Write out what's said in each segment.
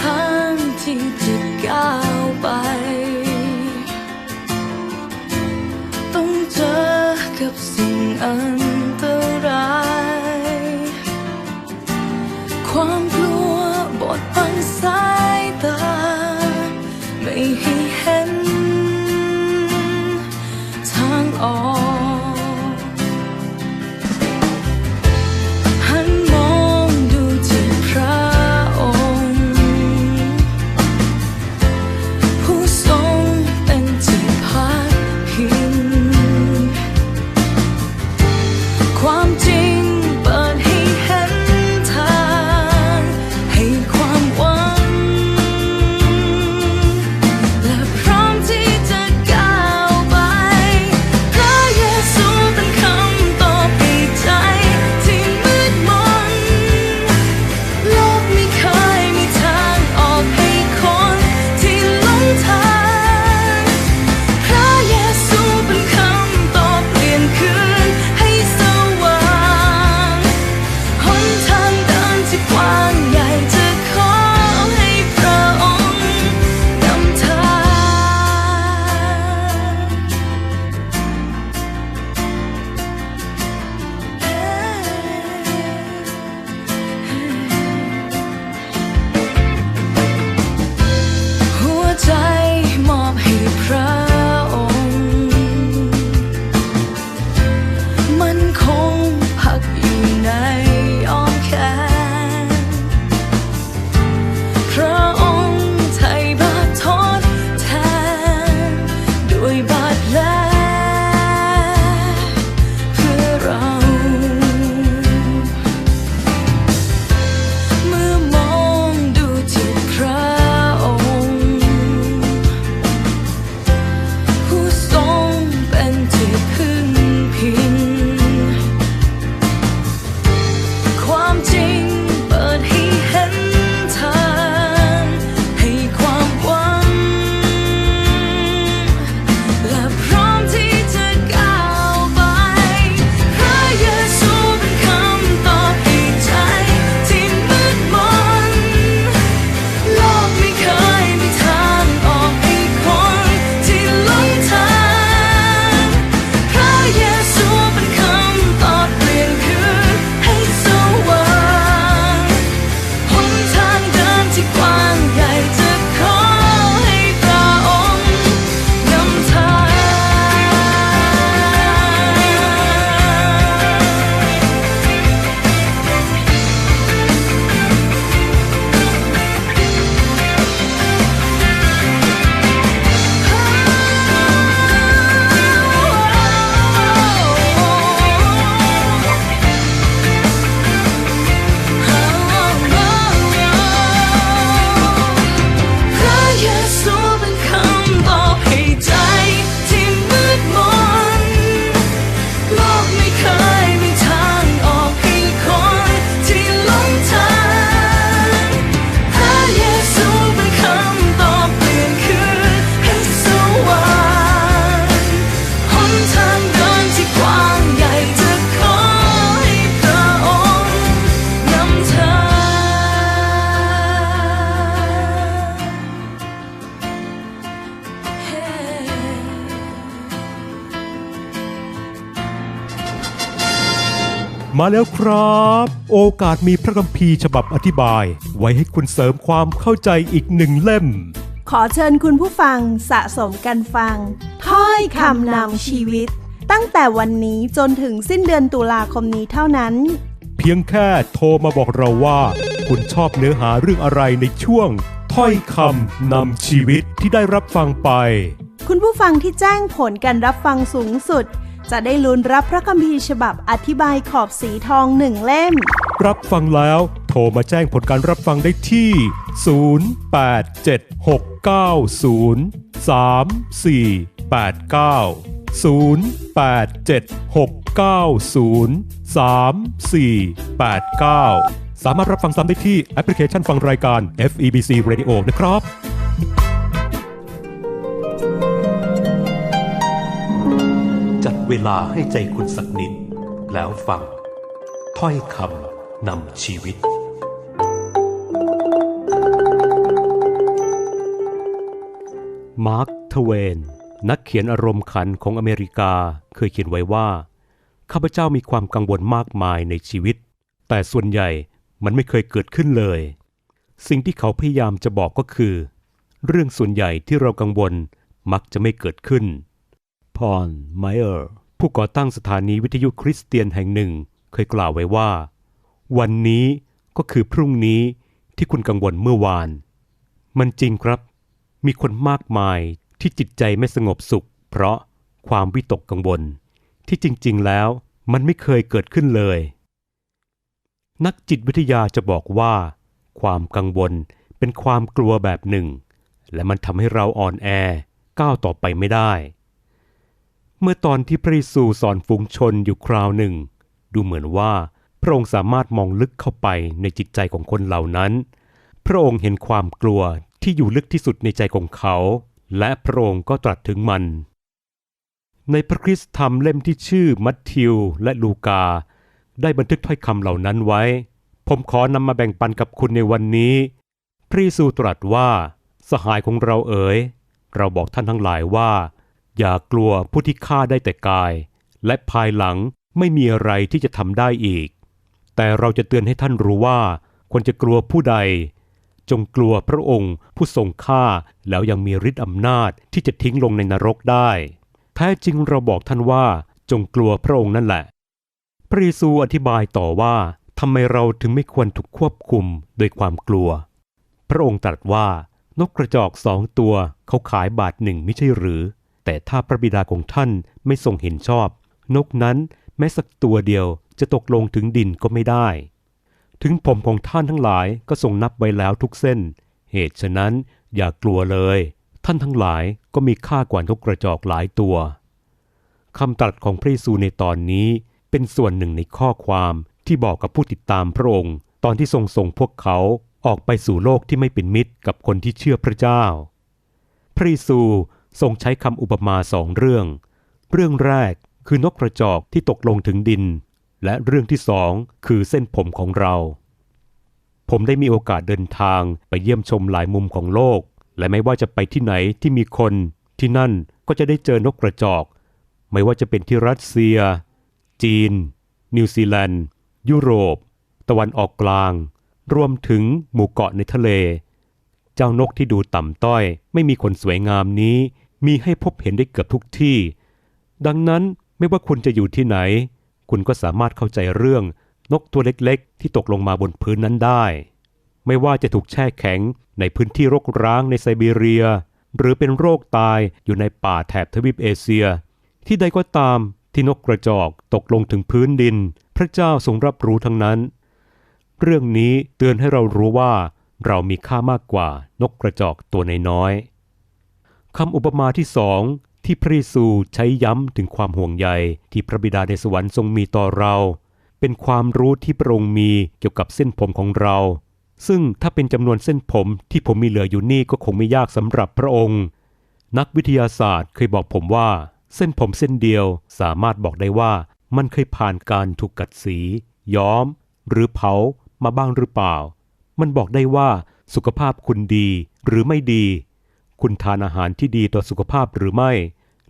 ทางที่จะก้าวไป ต้องเจอกับสิ่งอัน มาแล้วครับ โอกาสมีพระคัมภีร์ฉบับอธิบาย ไว้ให้คุณเสริมความเข้าใจอีกหนึ่งเล่ม ขอเชิญคุณผู้ฟังสะสมกันฟัง ถ้อยคำนำชีวิต ตั้งแต่วันนี้จนถึงสิ้นเดือนตุลาคมนี้เท่านั้น เพียงแค่โทรมาบอกเราว่า คุณชอบเนื้อหาเรื่องอะไรในช่วง ถ้อยคำนำชีวิตที่ได้รับฟังไป คุณผู้ฟังที่แจ้งผลการรับฟังสูงสุด จะได้ลุ้นรับพระคัมภีร์ฉบับอธิบายขอบสีทองหนึ่งเล่ม รับฟังแล้วโทรมาแจ้งผลการรับฟังได้ที่ 0876903489 0876903489 สามารถรับฟังซ้ำได้ที่แอปพลิเคชันฟังรายการ FEBC Radio นะครับ เวลาให้ใจคุณสักนิด แล้วฟัง ถ้อยคำนำชีวิต มาร์ค ทเวน นักเขียนอารมณ์ขันของอเมริกาเคยเขียนไว้ว่า ข้าพเจ้ามีความกังวลมากมายในชีวิต แต่ส่วนใหญ่มันไม่เคยเกิดขึ้นเลย สิ่งที่เขาพยายามจะบอกก็คือ เรื่องส่วนใหญ่ที่เรากังวลมักจะไม่เกิดขึ้น พอนไมเออร์ผู้ก่อตั้งสถานีวิทยุคริสเตียนแห่งหนึ่งเคยกล่าวไว้ว่า วันนี้ก็คือพรุ่งนี้ที่คุณกังวลเมื่อวาน มันจริงครับ มีคนมากมายที่จิตใจไม่สงบสุข เพราะความวิตกกังวล ที่จริง ๆ แล้วมันไม่เคยเกิดขึ้นเลย นักจิตวิทยาจะบอกว่า ความกังวลเป็นความกลัวแบบหนึ่ง และมันทำให้เราอ่อนแอก้าวต่อไปไม่ได้ เมื่อตอนที่พระเยซูสอนฝูงชนอยู่คราวหนึ่ง ดูเหมือนว่าพระองค์สามารถมองลึกเข้าไปในจิตใจของคนเหล่านั้น พระองค์เห็นความกลัวที่อยู่ลึกที่สุดในใจของเขา และพระองค์ก็ตรัสถึงมัน ในพระคริสตธรรมเล่มที่ชื่อมัทธิวและลูกา ได้บันทึกถ้อยคำเหล่านั้นไว้ ผมขอนำมาแบ่งปันกับคุณในวันนี้ พระเยซูตรัสว่า สหายของเราเอ๋ย เราบอกท่านทั้งหลายว่า อย่ากลัวผู้ที่ฆ่าได้แต่กาย และภายหลังไม่มีอะไรที่จะทำได้อีก แต่เราจะเตือนให้ท่านรู้ว่า ควรจะกลัวผู้ใด จงกลัวพระองค์ผู้ทรงฆ่าแล้วยังมีฤทธิ์อำนาจที่จะทิ้งลงในนรกได้ แท้จริงเราบอกท่านว่า จงกลัวพระองค์นั่นแหละ พระเยซูอธิบายต่อว่าทำไมเราถึงไม่ควรถูกควบคุมโดยความกลัว พระองค์ตรัสว่านกกระจอกสองตัวเขาขายบาทหนึ่งไม่ใช่หรือ แต่ถ้าพระบิดาของท่านไม่ทรงเห็นชอบ นกนั้นแม้สักตัวเดียวจะตกลงถึงดินก็ไม่ได้ ถึงผมของท่านทั้งหลายก็ทรงนับไว้แล้วทุกเส้น เหตุฉะนั้นอย่ากลัวเลย ท่านทั้งหลายก็มีค่ากว่านกกระจอกหลายตัวคำตรัสของพระเยซูในตอนนี้เป็นส่วนหนึ่งในข้อความที่บอกกับผู้ติดตามพระองค์ ตอนที่ทรงส่งพวกเขาออกไปสู่โลกที่ไม่เป็นมิตรกับคนที่เชื่อพระเจ้า พระเยซู ทรงใช้คำอุปมาสองเรื่อง เรื่องแรกคือนกกระจอกที่ตกลงถึงดิน และเรื่องที่สองคือเส้นผมของเรา ผมได้มีโอกาสเดินทางไปเยี่ยมชมหลายมุมของโลก และไม่ว่าจะไปที่ไหนที่มีคน ที่นั่นก็จะได้เจอนกกระจอก ไม่ว่าจะเป็นที่รัสเซีย จีน นิวซีแลนด์ ยุโรป ตะวันออกกลาง รวมถึงหมู่เกาะในทะเล เจ้านกที่ดูต่ำต้อย ไม่มีขนสวยงามนี้ มีให้พบเห็นได้เกือบทุกที่ ดังนั้นไม่ว่าคุณจะอยู่ที่ไหน คุณก็สามารถเข้าใจเรื่องนกตัวเล็กๆ ที่ตกลงมาบนพื้นนั้นได้ ไม่ว่าจะถูกแช่แข็งในพื้นที่รกร้างในไซบีเรีย หรือเป็นโรคตายอยู่ในป่าแถบทวีปเอเชีย ที่ใดก็ตามที่นกกระจอกตกลงถึงพื้นดิน พระเจ้าทรงรับรู้ทั้งนั้น เรื่องนี้เตือนให้เรารู้ว่า เรามีค่ามากกว่านกกระจอกตัวน้อยๆ คำอุปมาที่สองที่พระเยซูใช้ย้ำถึงความห่วงใยที่พระบิดาในสวรรค์ทรงมีต่อเรา เป็นความรู้ที่พระองค์มีเกี่ยวกับเส้นผมของเรา ซึ่งถ้าเป็นจำนวนเส้นผมที่ผมมีเหลืออยู่นี่ก็คงไม่ยากสำหรับพระองค์ นักวิทยาศาสตร์เคยบอกผมว่า เส้นผมเส้นเดียวสามารถบอกได้ว่ามันเคยผ่านการถูกกัดสี ย้อม หรือเผามาบ้างหรือเปล่า มันบอกได้ว่าสุขภาพคุณดีหรือไม่ดี คุณทานอาหารที่ดีต่อสุขภาพหรือไม่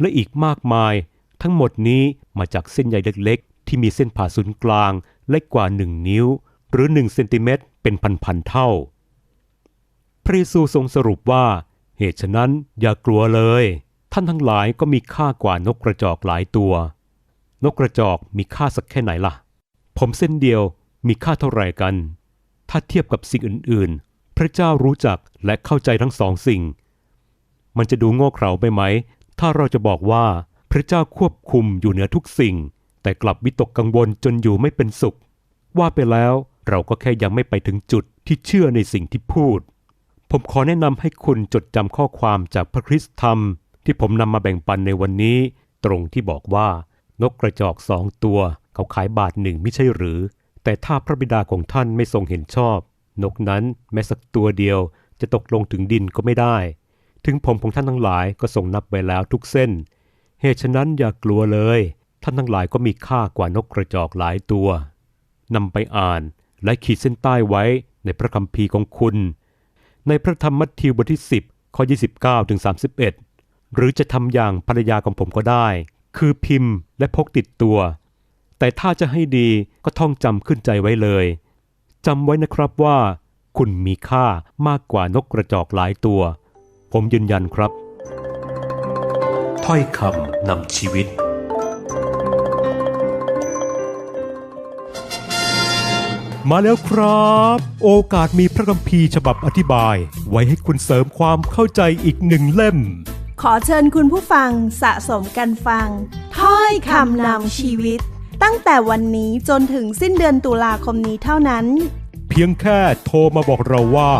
และอีกมากมาย ทั้งหมดนี้มาจากเส้นใยเล็กๆ ที่มีเส้นผ่าศูนย์กลางเล็กกว่า 1 นิ้ว หรือ1เซนติเมตรเป็นพันๆเท่า พระเยซูทรงสรุปว่า เหตุฉะนั้นอย่ากลัวเลย ท่านทั้งหลายก็มีค่ากว่านกกระจอกหลายตัว นกกระจอกมีค่าสักแค่ไหนล่ะ ผมเส้นเดียวมีค่าเท่าไหร่กัน ถ้าเทียบกับสิ่งอื่น ๆ พระเจ้ารู้จักและเข้าใจทั้งสองสิ่ง มันจะดูโง่เขลาไปไหม ถ้าเราจะบอกว่าพระเจ้าควบคุมอยู่เหนือทุกสิ่ง แต่กลับวิตกกังวลจนอยู่ไม่เป็นสุข ว่าไปแล้วเราก็แค่ยังไม่ไปถึงจุดที่เชื่อในสิ่งที่พูด ผมขอแนะนำให้คุณจดจำข้อความจากพระคริสตธรรม ที่ผมนำมาแบ่งปันในวันนี้ ตรงที่บอกว่านกกระจอกสองตัวเขาขายบาทหนึ่งไม่ใช่หรือ แต่ถ้าพระบิดาของท่านไม่ทรงเห็นชอบ นกนั้นแม้สักตัวเดียวจะตกลงถึงดินก็ไม่ได้ ถึงผมของท่านทั้งหลายก็ทรงนับไว้แล้วทุกเส้น เหตุฉะนั้นอย่ากลัวเลย ท่านทั้งหลายก็มีค่ากว่านกกระจอกหลายตัวนำไปอ่านและขีดเส้นใต้ไว้ในพระคัมภีร์ของคุณ ในพระธรรมมัทธิวบทที่ 10ข้อ29ถึง31 หรือจะทำอย่างภรรยาของผมก็ได้ คือพิมพ์และพกติดตัว แต่ถ้าจะให้ดีก็ท่องจำขึ้นใจไว้เลยจำไว้นะครับว่า คุณมีค่ามากกว่านกกระจอกหลายตัว ผมยืนยันครับ ถ้อยคำนำชีวิต มาแล้วครับ โอกาสมีพระคัมภีร์ฉบับอธิบาย ไว้ให้คุณเสริมความเข้าใจอีกหนึ่งเล่ม ขอเชิญคุณผู้ฟังสะสมกันฟัง ถ้อยคำนำชีวิต ตั้งแต่วันนี้จนถึงสิ้นเดือนตุลาคมนี้เท่านั้น เพียงแค่โทรมาบอกเราว่า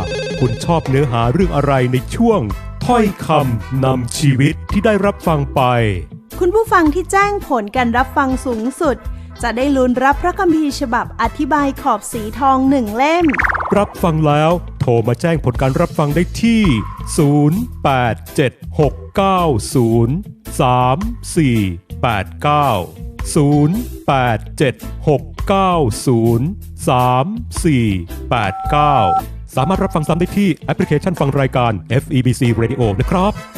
คุณชอบเนื้อหาเรื่องอะไรในช่วง ถ้อยคำนำชีวิตที่ได้รับฟังไป คุณผู้ฟังที่แจ้งผลการรับฟังสูงสุด จะได้ลุ้นรับพระคัมภีร์ฉบับอธิบายขอบสีทองหนึ่งเล่ม รับฟังแล้วโทรมาแจ้งผลการรับฟังได้ที่ 0876903489 0876903489 สามารถรับฟังซ้ำได้ที่แอปพลิเคชันฟังรายการ FEBC Radio นะครับ